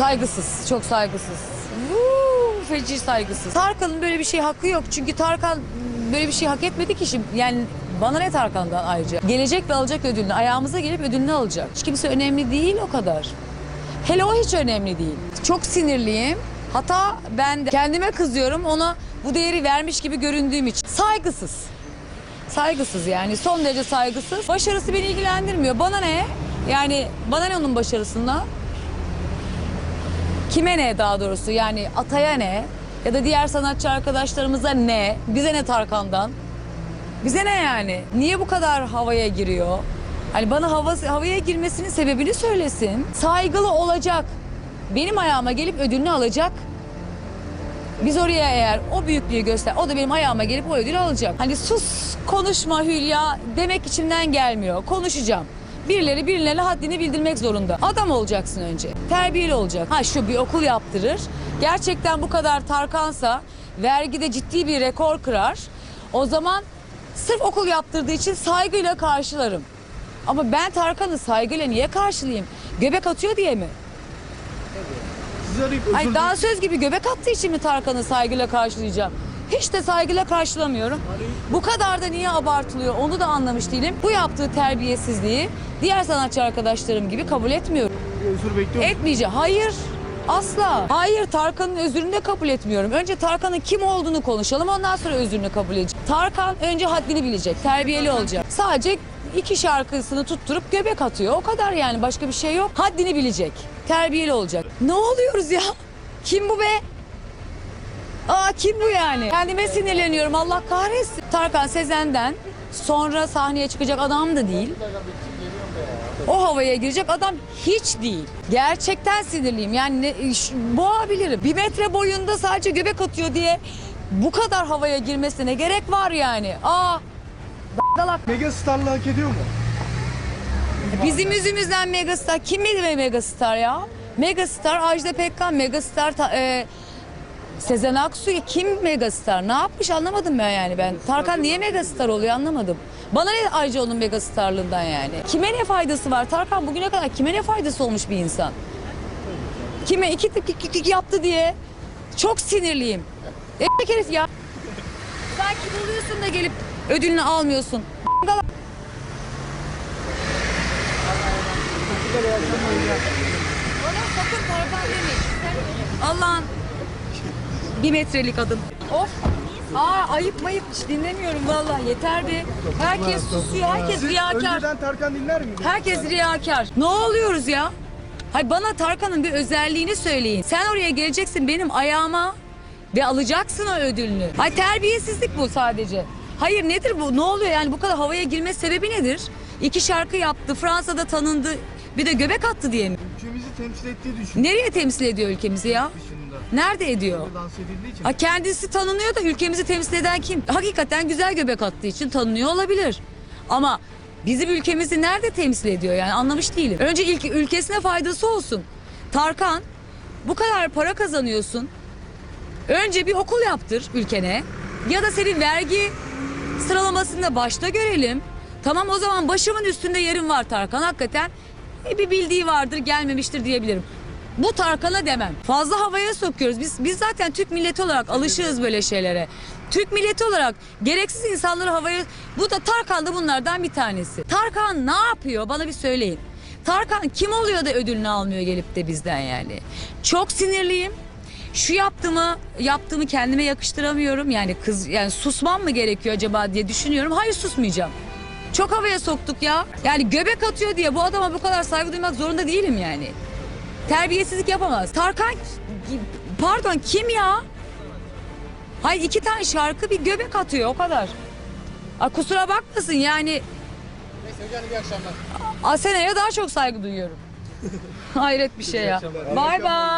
Saygısız, çok saygısız. Vuu, feci saygısız. Tarkan'ın böyle bir şey hakkı yok. Çünkü Tarkan böyle bir şey hak etmedi ki şimdi. Yani bana ne Tarkan'dan ayrıca? Gelecek ve alacak ödülünü. Ayağımıza gelip ödülünü alacak. Hiç kimse önemli değil o kadar. Hele o hiç önemli değil. Çok sinirliyim. Hata ben de kendime kızıyorum. Ona bu değeri vermiş gibi göründüğüm için. Saygısız. Saygısız yani son derece saygısız. Başarısı beni ilgilendirmiyor. Bana ne? Yani bana ne onun başarısından? Kime ne daha doğrusu yani Atay'a ne? Ya da diğer sanatçı arkadaşlarımıza ne? Bize ne Tarkan'dan? Bize ne yani? Niye bu kadar havaya giriyor? Hani bana hava, havaya girmesinin sebebini söylesin. Saygılı olacak. Benim ayağıma gelip ödülünü alacak. Biz oraya eğer o büyüklüğü göster, o da benim ayağıma gelip o ödülü alacak. Hani sus, konuşma Hülya demek içimden gelmiyor. Konuşacağım. Birileri birilerine haddini bildirmek zorunda. Adam olacaksın önce. Terbiyeli olacak. Ha şu bir okul yaptırır. Gerçekten bu kadar Tarkansa vergide ciddi bir rekor kırar. O zaman sırf okul yaptırdığı için saygıyla karşılarım. Ama ben Tarkan'ı saygıyla niye karşılayayım? Göbek atıyor diye mi? Sizi arayıp özür Ay daha söz gibi göbek attığı için mi Tarkan'ı saygıyla karşılayacağım? Hiç de saygıyla karşılamıyorum. Bu kadar da niye abartılıyor onu da anlamış değilim. Bu yaptığı terbiyesizliği diğer sanatçı arkadaşlarım gibi kabul etmiyorum. özür bekliyorum. Etmeyeceğim. Hayır. Asla. Hayır Tarkan'ın özrünü de kabul etmiyorum. Önce Tarkan'ın kim olduğunu konuşalım ondan sonra özrünü kabul edeceğim. Tarkan önce haddini bilecek, terbiyeli olacak. Sadece iki şarkısını tutturup göbek atıyor. O kadar yani başka bir şey yok. Haddini bilecek, terbiyeli olacak. Ne oluyoruz ya? Kim bu be? Aa kim bu yani? Kendime sinirleniyorum Allah kahretsin. Tarkan Sezen'den sonra sahneye çıkacak adam da değil. O havaya girecek adam hiç değil. Gerçekten sinirliyim. Yani ne, boğabilirim. Bir metre boyunda sadece göbek atıyor diye bu kadar havaya girmesine gerek var yani. Aa dalak. Mega starlığı hak ediyor mu? Bizim yüzümüzden megastar. Kim benim megastar ya? Megastar Ajda Pekkan, megastar ta- e, Sezen Aksu kim megastar? Ne yapmış anlamadım ben yani ben. Tarkan niye megastar oluyor anlamadım. Bana ne ayrıca onun megastarlığından yani? Kime ne faydası var? Tarkan bugüne kadar kime ne faydası olmuş bir insan? Kime iki tık iki tık yaptı diye çok sinirliyim. E herif ya. Sen kim oluyorsun da gelip ödülünü almıyorsun? Bana sakın Allah'ın bir metrelik adım. Of. Aa ayıp mayıp hiç dinlemiyorum vallahi yeter be. Herkes susuyor, herkes riyakar. önceden Tarkan dinler miydiniz? Herkes riyakar. Ne oluyoruz ya? Hay bana Tarkan'ın bir özelliğini söyleyin. Sen oraya geleceksin benim ayağıma ve alacaksın o ödülünü. Hay terbiyesizlik bu sadece. Hayır nedir bu? Ne oluyor yani bu kadar havaya girme sebebi nedir? İki şarkı yaptı, Fransa'da tanındı. Bir de göbek attı diye mi? Ülkemizi temsil ettiği düşün. Nereye temsil ediyor ülkemizi ya? Dışında. Nerede ediyor? Dans edildiği için. Ha kendisi tanınıyor da ülkemizi temsil eden kim? Hakikaten güzel göbek attığı için tanınıyor olabilir. Ama bizim ülkemizi nerede temsil ediyor yani anlamış değilim. Önce ilk ülkesine faydası olsun. Tarkan bu kadar para kazanıyorsun. Önce bir okul yaptır ülkene. Ya da senin vergi sıralamasında başta görelim. Tamam o zaman başımın üstünde yerim var Tarkan hakikaten. E, bir bildiği vardır gelmemiştir diyebilirim. Bu Tarkan'a demem. Fazla havaya sokuyoruz. Biz biz zaten Türk milleti olarak alışığız böyle şeylere. Türk milleti olarak gereksiz insanları havaya... Bu da Tarkan da bunlardan bir tanesi. Tarkan ne yapıyor bana bir söyleyin. Tarkan kim oluyor da ödülünü almıyor gelip de bizden yani. Çok sinirliyim. Şu yaptığımı yaptığımı kendime yakıştıramıyorum. Yani kız yani susmam mı gerekiyor acaba diye düşünüyorum. Hayır susmayacağım. Çok havaya soktuk ya. Yani göbek atıyor diye bu adama bu kadar saygı duymak zorunda değilim yani. Terbiyesizlik yapamaz. Tarkan pardon kim ya? Hay iki tane şarkı bir göbek atıyor o kadar. Aa, kusura bakmasın yani. Neyse hocam iyi akşamlar. Asena'ya daha çok saygı duyuyorum. Hayret bir şey ya. Bay bay.